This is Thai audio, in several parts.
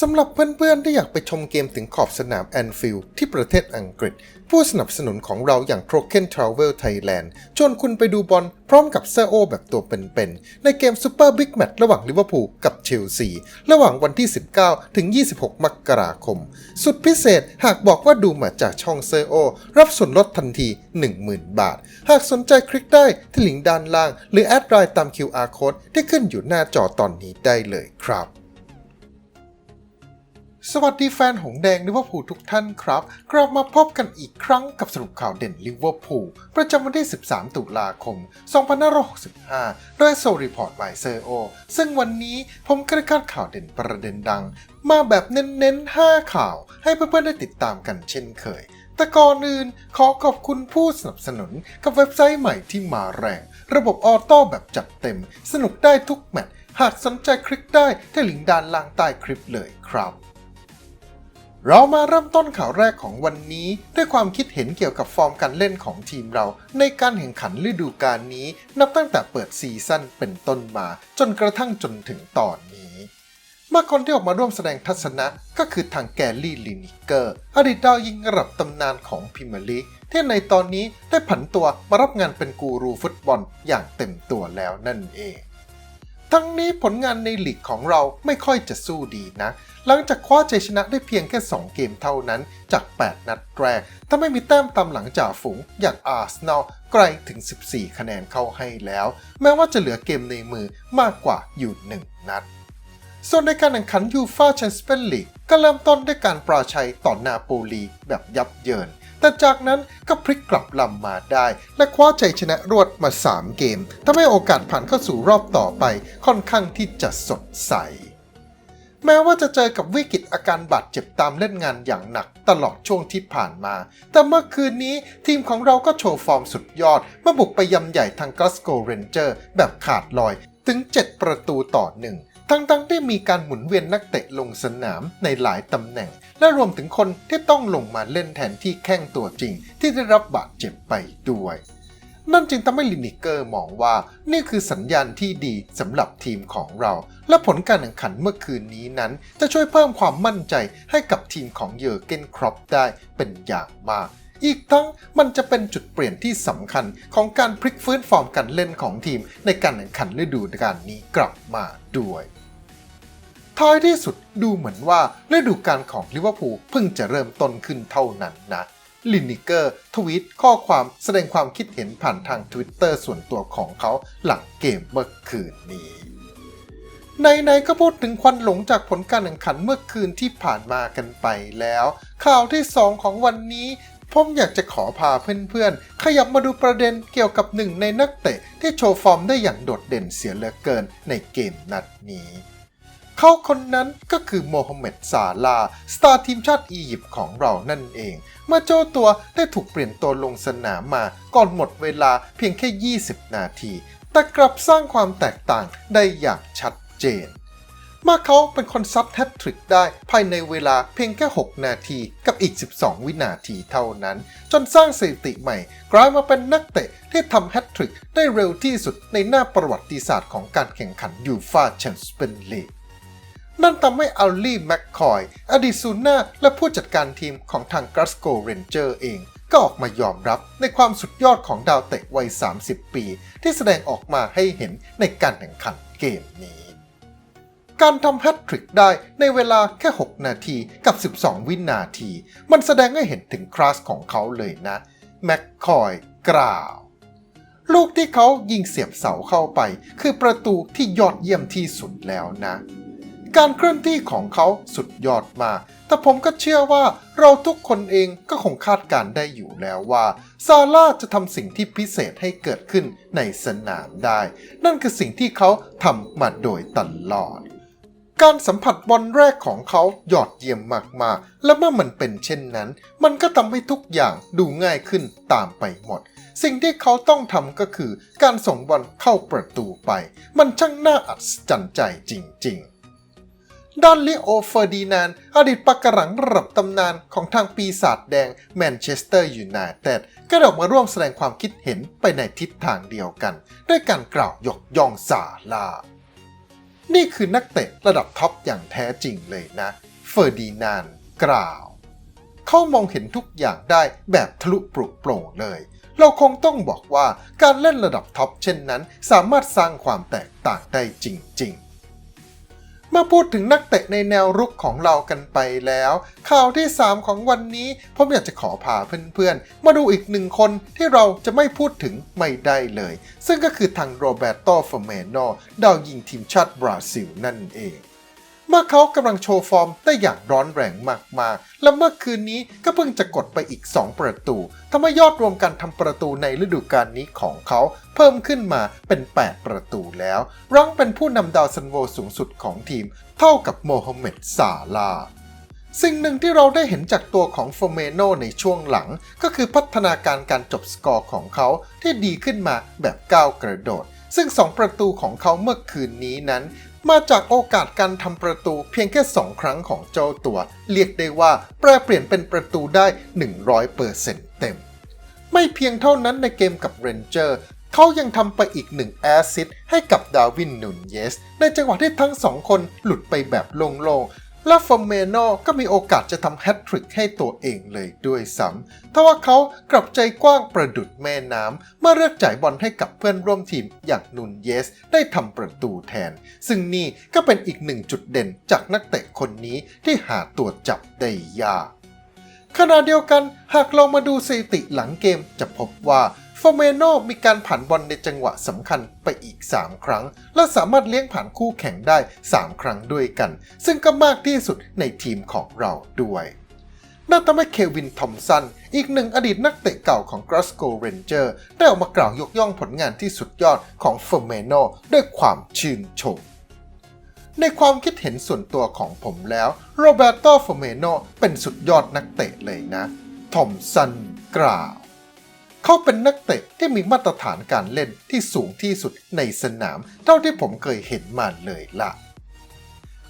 สำหรับเพื่อนๆ ที่อยากไปชมเกมถึงขอบสนามแอนฟิลด์ที่ประเทศอังกฤษ ผู้สนับสนุนของเราอย่าง Troken Travel Thailand ชวนคุณไปดูบอลพร้อมกับเซอร์โอแบบตัวเป็นๆ ในเกม Super Big Match ระหว่างลิเวอร์พูลกับเชลซี ระหว่างวันที่ 19 ถึง 26 มกราคม สุดพิเศษหากบอกว่าดูมาจากช่องเซอร์โอรับส่วนลดทันที 10,000 บาท หากสนใจคลิกได้ที่ลิงก์ด้านล่าง หรือแอดไลน์ตาม QR Code ที่ขึ้นอยู่หน้าจอตอนนี้ได้เลยครับ สวัสดีแฟนหงแดงลิเวอร์พูลทุกท่านครับ กลับมาพบกันอีกครั้งกับสรุปข่าวเด่นลิเวอร์พูลประจำวันที่ 13 ตุลาคม 2565 โดยโซรีพอร์ตบายเซอร์โอ ซึ่งวันนี้ผมก็ได้คาดข่าวเด่นประเด็นดัง มาแบบเน้นๆ 5 ข่าว ให้เพื่อนๆ ได้ติดตามกันเช่นเคยแต่ก่อนอื่นขอขอบคุณผู้สนับสนุนกับเว็บไซต์ใหม่ที่มาแรง ระบบออโต้แบบจัดเต็ม สนุกได้ทุกแมตช์หากสนใจคลิกได้ที่ลิงก์ด้านล่างใต้คลิปเลยครับ เรามาเริ่มต้นข่าวแรกของวันนี้ ด้วยความคิดเห็นเกี่ยวกับฟอร์มการเล่นของทีมเรา ในการแข่งขันฤดูกาลนี้ นับตั้งแต่เปิดซีซั่นเป็นต้นมา จนกระทั่งจนถึงตอนนี้ เมื่อคนที่ออกมาร่วมแสดงทัศนะก็คือทางแกลลี่ลินิเกอร์ อดีตดาวยิงระดับตำนานของพรีเมียร์ลีกที่ในตอนนี้ได้ผันตัวมารับงานเป็นกูรูฟุตบอลอย่างเต็มตัวแล้วนั่นเอง ทั้งนี้ผลงานในลีกของเราไม่ค่อยจะสู้ดีนะ หลังจากคว้าชัยชนะได้เพียงแค่ 2 เกมเท่านั้นจาก 8 นัดแรก ถ้าไม่มีแต้มตามหลังจากฝูงอย่างอาร์เซนอลไกลถึง 14 คะแนนเข้าให้แล้ว แม้ว่าจะเหลือเกมในมือมากกว่าอยู่ 1 นัดส่วนในการแข่งขันยูฟาแชมเปี้ยนลีกก็เริ่มต้นด้วยการปราชัยต่อนาโปลีแบบยับเยิน แต่จากนั้นก็พลิกกลับลำมาได้ และคว้าชัยชนะรวดมา 3 เกมทำให้โอกาสผ่านเข้าสู่รอบต่อไปค่อนข้างที่จะสดใส แม้ว่าจะเจอกับวิกฤตอาการบาดเจ็บตามเล่นงานอย่างหนักตลอดช่วงที่ผ่านมา แต่เมื่อคืนนี้ทีมของเราก็โชว์ฟอร์มสุดยอดเมื่อบุกไปยำใหญ่ทางกลาสโกเรนเจอร์แบบขาดลอยถึง 7 ประตูต่อหนึ่ง ทั้งๆที่มีการหมุนเวียนนักเตะลงสนามในหลายตำแหน่ง และรวมถึงคนที่ต้องลงมาเล่นแทนที่แข้งตัวจริง ที่ได้รับบาดเจ็บไปด้วย นั่นจึงทำให้ลินิเกอร์มองว่านี่คือสัญญาณที่ดีสำหรับทีมของเรา และผลการแข่งขันเมื่อคืนนี้นั้น จะช่วยเพิ่มความมั่นใจให้กับทีมของเยอร์เกนครอปได้เป็นอย่างมาก อีกทั้งมันจะเป็นจุดเปลี่ยนที่สำคัญของการพลิกฟื้นฟอร์มการเล่นของทีมในการแข่งขันฤดูกาลนี้กลับมาด้วยท้ายที่สุดดูเหมือนว่าฤดูกาลของลิเวอร์พูลเพิ่งจะเริ่มต้นขึ้นเท่านั้นนะลินิเกอร์ทวีตข้อความแสดงความคิดเห็นผ่านทาง Twitter ส่วนตัวของเขาหลังเกมเมื่อคืนนี้ ในๆก็พูดถึงควันหลงจากผลการแข่งขันเมื่อคืนที่ผ่านมากันไปแล้ว ข่าวที่ 2 ของวันนี้ ผมอยากจะขอพาเพื่อนๆ ขยับมาดูประเด็นเกี่ยวกับหนึ่งในนักเตะที่โชว์ฟอร์มได้อย่างโดดเด่นเสียเหลือเกินในเกมนัดนี้ เขาคนนั้นก็คือโมฮัมเหม็ดซาลา สตาร์ทีมชาติอียิปต์ของเรานั่นเองเมื่อเจ้าตัวได้ถูกเปลี่ยนตัวลงสนามมาก่อนหมดเวลาเพียงแค่ 20 นาที แต่กลับสร้างความแตกต่างได้อย่างชัดเจน เมื่อเขาเป็นคนซับแฮตทริกได้ภายในเวลาเพียงแค่ 6 นาทีกับอีก 12 วินาทีเท่านั้น จนสร้างสถิติใหม่ กลายมาเป็นนักเตะที่ทำแฮตทริกได้เร็วที่สุดในหน้าประวัติศาสตร์ของการแข่งขันยูฟาแชมเปี้ยนลีกนั่นทำให้อัลลี่แมคคอย อดีตซูน่า และผู้จัดการทีมของทางกราสโกเรนเจอร์เอง ก็ออกมายอมรับในความสุดยอดของดาวเตะวัย 30 ปี ที่แสดงออกมาให้เห็นในการแข่งขันเกมนี้ การทำแฮตทริกได้ในเวลาแค่ 6 นาทีกับ 12 วินาที มันแสดงให้เห็นถึงคลาสของเขาเลยนะ แมคคอยกล่าว ลูกที่เขายิงเสียบเสาเข้าไป คือประตูที่ยอดเยี่ยมที่สุดแล้วนะ การเคลื่อนที่ของเขาสุดยอดมาก แต่ผมก็เชื่อว่าเราทุกคนเองก็คงคาดการณ์ได้อยู่แล้วว่าซาร่าจะทำสิ่งที่พิเศษให้เกิดขึ้นในสนามได้ นั่นคือสิ่งที่เขาทำมาโดยตลอด การสัมผัสบอลแรกของเขายอดเยี่ยมมากๆ และเมื่อมันเป็นเช่นนั้น มันก็ทำให้ทุกอย่างดูง่ายขึ้นตามไปหมด สิ่งที่เขาต้องทำก็คือ การส่งบอลเข้าประตูไป มันช่างน่าอัศจรรย์ใจจริงๆด้านลิโอเฟอร์ดินานอดีตปักกระหลังระดับตำนานของทางปีศาจแดงแมนเชสเตอร์ยูไนเต็ดก็ได้ออกมาร่วมแสดงความคิดเห็นไปในทิศทางเดียวกัน ด้วยการกล่าวยกย่องซาลา นี่คือนักเตะระดับท็อปอย่างแท้จริงเลยนะ เฟอร์ดินานด์กล่าว เขามองเห็นทุกอย่างได้แบบทะลุปลุกโปร่งเลย เราคงต้องบอกว่าการเล่นระดับท็อปเช่นนั้น สามารถสร้างความแตกต่างได้จริง ๆ เมื่อพูดถึงนักเตะในแนวรุกของเรากันไปแล้ว ข่าวที่ 3 ของวันนี้ผมอยากจะขอพาเพื่อนๆ มาดูอีกหนึ่งคนที่เราจะไม่พูดถึงไม่ได้เลย ซึ่งก็คือทางโรเบโตฟอร์เมโนดาวยิงทีมชาติบราซิลนั่นเอง เมื่อเขากำลังโชว์ฟอร์มได้อย่างร้อนแรงมากๆ และเมื่อคืนนี้ก็เพิ่งจะกดไปอีก 2 ประตูทำให้ยอดรวมการทำประตูในฤดูกาลนี้ของเขาเพิ่มขึ้นมาเป็น 8 ประตูแล้ว รั้งเป็นผู้นำดาวซันโวสูงสุดของทีม เท่ากับโมฮัมเหม็ดซาลาสิ่งหนึ่งที่เราได้เห็นจากตัวของโฟเมโนในช่วงหลัง ก็คือพัฒนาการการจบสกอร์ของเขาที่ดีขึ้นมาแบบก้าวกระโดด ซึ่ง 2 ประตูของเขาเมื่อคืนนี้นั้น มาจากโอกาสการทำประตูเพียงแค่ 2 ครั้งของเจ้าตัว เรียกได้ว่าแปลเปลี่ยนเป็นประตูได้ 100%เต็ม ไม่เพียงเท่านั้นในเกมกับเรนเจอร์เขายังทำไปอีกหนึ่งแอซิดให้กับดาวินนุนเยส ในจังหวะที่ทั้งสองคนหลุดไปแบบโล่งๆ และฟอร์เมโนก็มีโอกาสจะทำแฮตทริกให้ตัวเองเลยด้วยซ้ำทว่าเขากลับใจกว้างประดุดแม่น้ำเมื่อเลือกจ่ายบอลให้กับเพื่อนร่วมทีมอย่างนุนเยส ได้ทำประตูแทน ซึ่งนี่ก็เป็นอีกหนึ่งจุดเด่นจากนักเตะคนนี้ที่หาตัวจับได้ยากขณะเดียวกันหากเรามาดูสถิติหลังเกมจะพบว่า ฟอร์เมโนมีการผ่านบอลในจังหวะสำคัญไปอีก 3 ครั้ง และสามารถเลี้ยงผ่านคู่แข่งได้ 3 ครั้งด้วยกัน ซึ่งก็มากที่สุดในทีมของเราด้วยนั่นทำให้เควินทอมสัน อีกหนึ่งอดีตนักเตะเก่าของ Glasgow Ranger ได้ออกมากล่าวยกย่องผลงานที่สุดยอดของเฟอร์เมโนด้วยความชื่นชม ในความคิดเห็นส่วนตัวของผมแล้วโรเบโตเฟอร์เมโนเป็นสุดยอดนักเตะเลยนะทอมสันกล่าว เขาเป็นนักเตะที่มีมาตรฐานการเล่นที่สูงที่สุดในสนาม เท่าที่ผมเคยเห็นมาเลยล่ะ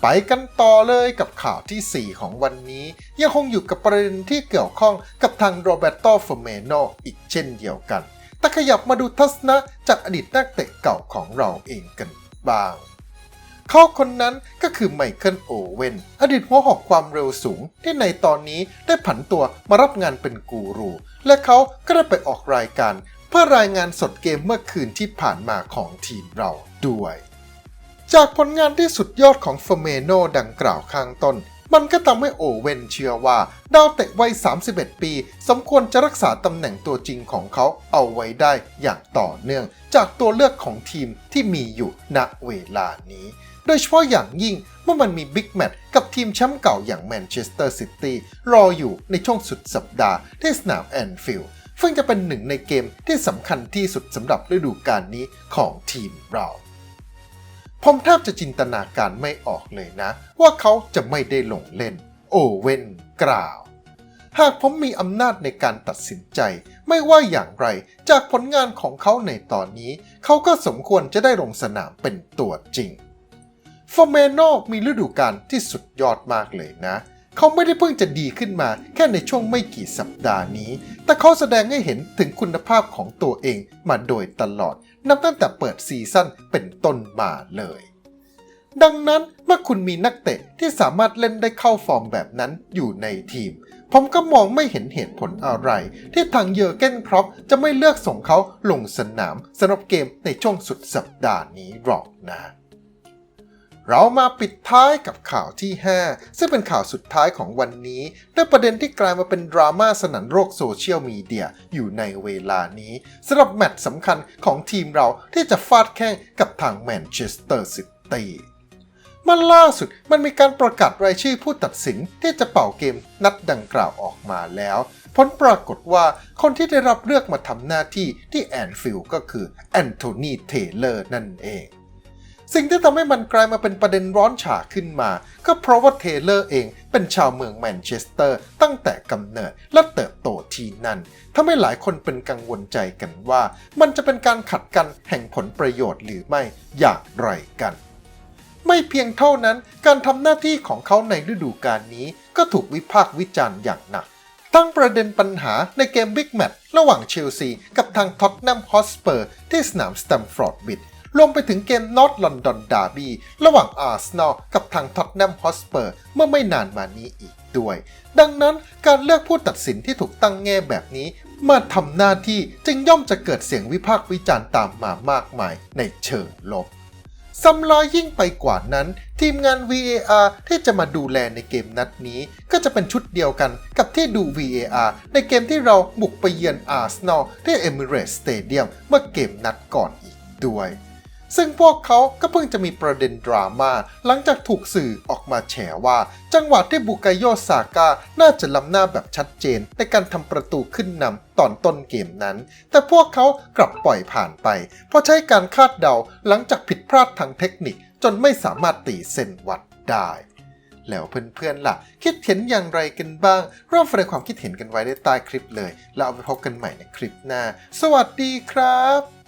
ไปกันต่อเลยกับข่าวที่ 4 ของวันนี้ ยังคงอยู่กับประเด็นที่เกี่ยวข้องกับทางโรเบโตฟอร์เมโนอีกเช่นเดียวกัน แต่ขยับมาดูทัศนะจากอดีตนักเตะเก่าของเราเองกันบ้าง เขาคนนั้นก็คือไมเคิลโอเวนอดีตหัวหอกความเร็วสูง ที่ในตอนนี้ได้ผันตัวมารับงานเป็นกูรู และเขาก็ได้ไปออกรายการ เพื่อรายงานสดเกมเมื่อคืนที่ผ่านมาของทีมเราด้วย จากผลงานที่สุดยอดของเฟอร์เมโนดังกล่าวข้างต้นมันก็ทำให้โอเวนเชื่อว่า ดาวเตะวัย 31 ปี สมควรจะรักษาตำแหน่งตัวจริงของเขาเอาไว้ได้อย่างต่อเนื่อง จากตัวเลือกของทีมที่มีอยู่ณเวลานี้ โดยเฉพาะอย่างยิ่งเมื่อมันมีบิ๊กแมตช์กับทีมแชมป์เก่าอย่างแมนเชสเตอร์ซิตี้รออยู่ในช่วงสุดสัปดาห์ที่สนามแอนฟิลด์ซึ่งจะเป็นหนึ่งในเกมที่สำคัญที่สุดสำหรับฤดูกาลนี้ของทีมเราผมแทบจะจินตนาการไม่ออกเลยนะ ว่าเขาจะไม่ได้ลงเล่น โอเว่นกล่าว หากผมมีอำนาจในการตัดสินใจ ไม่ว่าอย่างไรจากผลงานของเขาในตอนนี้ เขาก็สมควรจะได้ลงสนามเป็นตัวจริง ฟอร์เมโนมีฤดูกาลที่สุดยอดมากเลยนะ เขาไม่ได้เพิ่งจะดีขึ้นมาแค่ในช่วงไม่กี่สัปดาห์นี้ แต่เขาแสดงให้เห็นถึงคุณภาพของตัวเองมาโดยตลอด นับตั้งแต่เปิดซีซั่นเป็นต้นมาเลย ดังนั้นเมื่อคุณมีนักเตะที่สามารถเล่นได้เข้าฟอร์มแบบนั้นอยู่ในทีม ผมก็มองไม่เห็นเหตุผลอะไร ที่ทางเยอร์เกนครอปจะไม่เลือกส่งเขาลงสนามสำหรับเกมในช่วงสุดสัปดาห์นี้หรอกนะ เรามาปิดท้ายกับข่าวที่ 5 ซึ่งเป็นข่าวสุดท้ายของวันนี้ด้วยประเด็นที่กลายมาเป็นดราม่าสนั่นโลกโซเชียลมีเดียอยู่ในเวลานี้สำหรับแมตช์สำคัญของทีมเราที่จะฟาดแข่งกับทางแมนเชสเตอร์ซิตี้มันล่าสุดมันมีการประกาศรายชื่อผู้ตัดสินที่จะเป่าเกมนัดดังกล่าวออกมาแล้ว ผลปรากฏว่าคนที่ได้รับเลือกมาทำหน้าที่ที่แอนฟิลด์ก็คือแอนโทนีเทเลอร์นั่นเอง สิ่งที่ทำให้มันกลายมาเป็นประเด็นร้อนฉาขึ้นมา ก็เพราะว่าเทเลอร์เองเป็นชาวเมืองแมนเชสเตอร์ตั้งแต่กำเนิดและเติบโตที่นั่นทำให้หลายคนเป็นกังวลใจกันว่า มันจะเป็นการขัดกันแห่งผลประโยชน์หรือไม่อย่างไรกัน ไม่เพียงเท่านั้นการทำหน้าที่ของเขาในฤดูกาลนี้ก็ถูกวิพากษ์วิจารณ์อย่างหนักตั้งประเด็นปัญหาในเกมบิ๊กแมตช์ระหว่างเชลซีกับทางท็อตแนมฮอสเปอร์ที่สนามสแตมฟอร์ดบิด รวมไปถึงเกมนอตลอนดอนดาร์บีระหว่างอาร์เซนอลกับทางท็อตแนมฮอสเปอร์เมื่อไม่นานมานี้อีกด้วย ดังนั้นการเลือกผู้ตัดสินที่ถูกตั้งแง่แบบนี้ มาทำหน้าที่จึงย่อมจะเกิดเสียงวิพากษ์วิจารณ์ตามมามากมายในเชิงลบซ้ำร้อยยิ่งไปกว่านั้น ทีมงาน VAR ที่จะมาดูแลในเกมนัดนี้ ก็จะเป็นชุดเดียวกันกับที่ดู VAR ในเกมที่เราบุกไปเยือนอาร์เซนอลที่ Emirates Stadium เมื่อเกมนัดก่อนอีกด้วย ซึ่งพวกเขาก็เพิ่งจะมีประเด็นดราม่าหลังจากถูกสื่อออกมาแฉว่า จังหวะที่บุกายโยซาก้าน่าจะล้ำหน้าแบบชัดเจน ในการทำประตูขึ้นนำตอนต้นเกมนั้น แต่พวกเขากลับปล่อยผ่านไป เพราะใช้การคาดเดาหลังจากผิดพลาดทางเทคนิค จนไม่สามารถตีเส้นวัดได้แล้วเพื่อนๆล่ะ คิดเห็นอย่างไรกันบ้าง ร่วมแสดงความคิดเห็นกันไว้ได้ใต้คลิปเลย แล้วเอาไปพบกันใหม่ในคลิปหน้า สวัสดีครับ